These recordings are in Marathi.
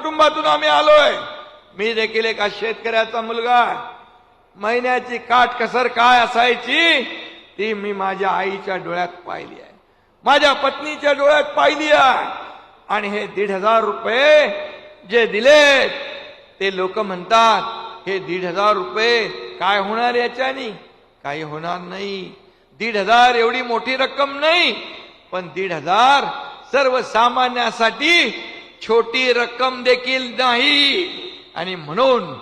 कुटुंबातून आम्ही आलोय. मी देखील एका शेतकऱ्याचा मुलगा महिन्याची काट कसर काय असायची ती मी माझ्या आईच्या डोळ्यात पाहिली आहे. माझ्या पत्नीच्या डोळ्यात पाहिली आहे. आणि हे दीड हजार रुपये जे दिलेत ते लोक म्हणतात हे दीड हजार रुपये काय होणार याच्यानी? काही होणार नाही. दीड हजार एवढी मोठी रक्कम नाही. पण दीड हजार सर्वसामान्यासाठी छोटी रक्कम देखील नाही. आणि म्हणून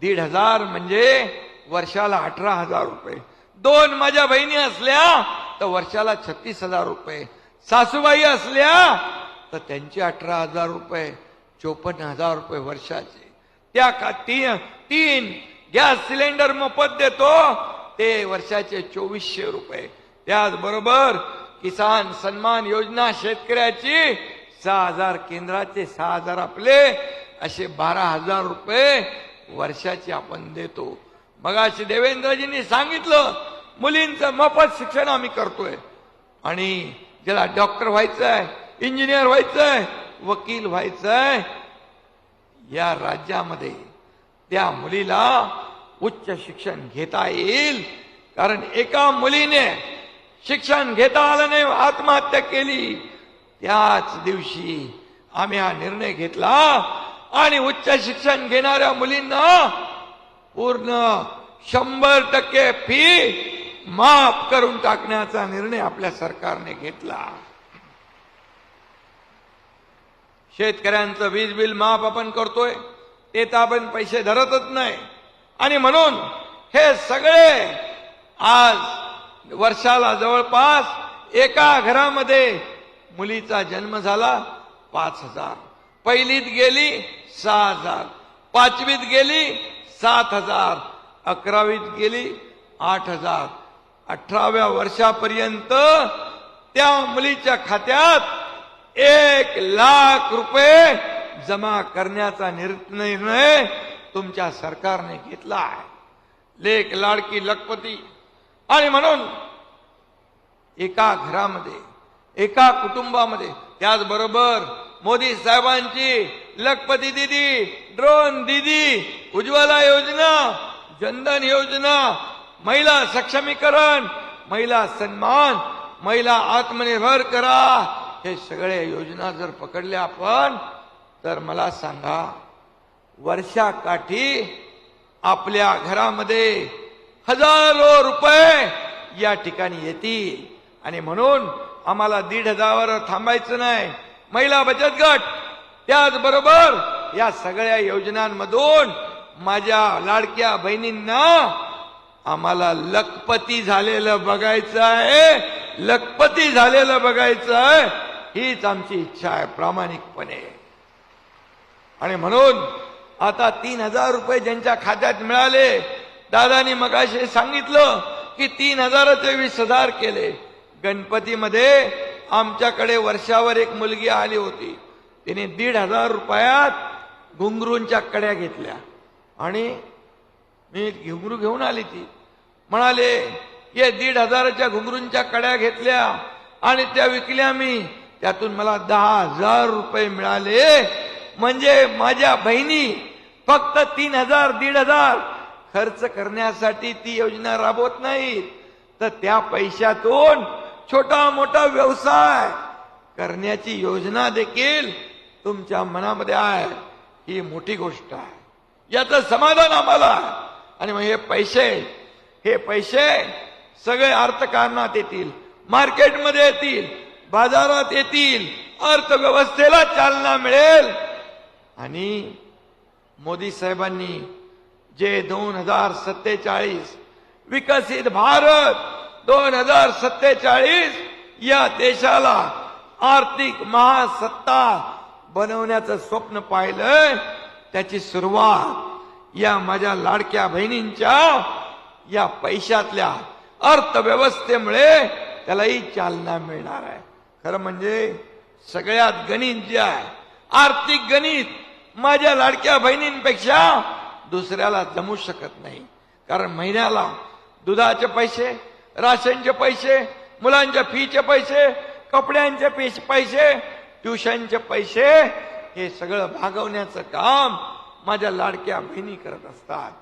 दीड हजार म्हणजे वर्षाला अठरा हजार रुपये. दोन माझ्या बहिणी असल्या तर वर्षाला छत्तीस हजार रुपये. सासूबाई असल्या तर त्यांचे अठरा हजार रुपये चोपन्न हजार रुपये वर्षाचे. त्या का तीन तीन गॅस सिलेंडर मोफत देतो ते वर्षाचे चोवीसशे रुपये. त्याचबरोबर किसान सन्मान योजना शेतकऱ्याची सहा हजार केंद्राचे सहा हजार आपले असे बारा हजार रुपये वर्षाचे आपण देतो. मगाशी देवेंद्रजींनी सांगितलं मुलींचं मोफत शिक्षण आम्ही करतोय. आणि ज्याला डॉक्टर व्हायचंय इंजिनियर व्हायचंय वकील व्हायचंय या राज्यामध्ये त्या मुलीला उच्च शिक्षण घेता येईल. कारण एका मुलीने शिक्षण घेता आलं नाही आत्महत्या केली. त्याच दिवशी आम्ही हा निर्णय घेतला आणि उच्च शिक्षण घेणाऱ्या मुलींना पूर्ण शंभर टक्के फी माफ करून टाकण्याचा निर्णय आपल्या सरकारने घेतला. शेतकऱ्यांचं वीज बिल माफ आपण करतोय ते तर आपण पैसे धरतच नाही. आणि म्हणून हे सगळे आज वर्षाला जवळपास एका घरामध्ये मुलीचा जन्म झाला पाच हजार. पहिलीत गेली सहा हजार. पाचवीत गेली सात हजार. अकरावीत गेली आठ हजार. अठराव्या वर्षापर्यंत त्या मुलीच्या खात्यात एक लाख रुपये जमा करण्याचा निर्णय तुमच्या सरकारने घेतला आहे. लेख लाडकी लखपती. आणि म्हणून एका घरामध्ये एका कुटुंबामध्ये. त्याचबरोबर मोदी साहेबांची लखपती दिदी ड्रोन दिदी उज्ज्वला योजना जनधन योजना महिला सक्षमीकरण महिला सन्मान महिला आत्मनिर्भर करा हे सगळे योजना जर पकडल्या आपण तर मला सांगा वर्षाकाठी आपल्या घरामध्ये हजारो रुपये या ठिकाणी येतील. आणि म्हणून आम्हाला दीड हजारावर थांबायचं नाही. महिला बचत गट त्याचबरोबर या सगळ्या योजनांमधून माझ्या लाडक्या बहिणींना आम्हाला लखपती झालेलं बघायचं आहे. लखपती झालेलं बघायचं आहे. हीच आमची इच्छा आहे प्रामाणिकपणे. आणि म्हणून आता तीन हजार रुपये ज्यांच्या खात्यात मिळाले दादानी मगाशी सांगितलं की तीन हजाराचे वीस हजार केले. गणपतीमध्ये आमच्याकडे वर्षावर एक मुलगी आली होती. तिने दीड हजार रुपयात घुंगरूंच्या कड्या घेतल्या. आणि मी घुंगरू घेऊन आली ती. म्हणाले ये दीड हजाराच्या घुंगरूंच्या कड्या घेतल्या आणि त्या विकल्या मी. त्यातून मला दहा हजार रुपये मिळाले. म्हणजे माझ्या बहिणी फक्त तीन हजार दीड हजार खर्च करण्यासाठी ती योजना राबवत नाही तर त्या पैशातून छोटा मोठा व्यवसाय करण्याची योजना देखील तुमच्या मनामध्ये आहे. ही मोठी गोष्ट आहे. याचं समाधान आम्हाला आहे. आणि मग हे पैसे हे पैसे सगळे अर्थकारणात येतील मार्केटमध्ये येतील बाजारात येतील अर्थव्यवस्थेला चालना मिळेल. आणि मोदी साहेबांनी जे दोन हजार सत्तेचाळीस विकसित भारत दोन हजार सत्तेचाळीस या देशाला आर्थिक महासत्ता बनवण्याचं स्वप्न पाहिलं त्याची सुरुवात या माझ्या लाडक्या बहिणींच्या या पैशातल्या अर्थव्यवस्थेमुळे त्यालाही चालना मिळणार आहे. खरं म्हणजे सगळ्यात गणित जे आहे आर्थिक गणित माझ्या लाडक्या बहिणींपेक्षा दुसऱ्याला जमू शकत नाही. कारण महिन्याला दुधाचे पैसे राशनचे पैसे मुलांच्या फीचे पैसे कपड्यांचे पैसे पैसे ट्युशनचे पैसे हे सगळं भागवण्याचं काम माझ्या लाडक्या बहिणी करत असतात.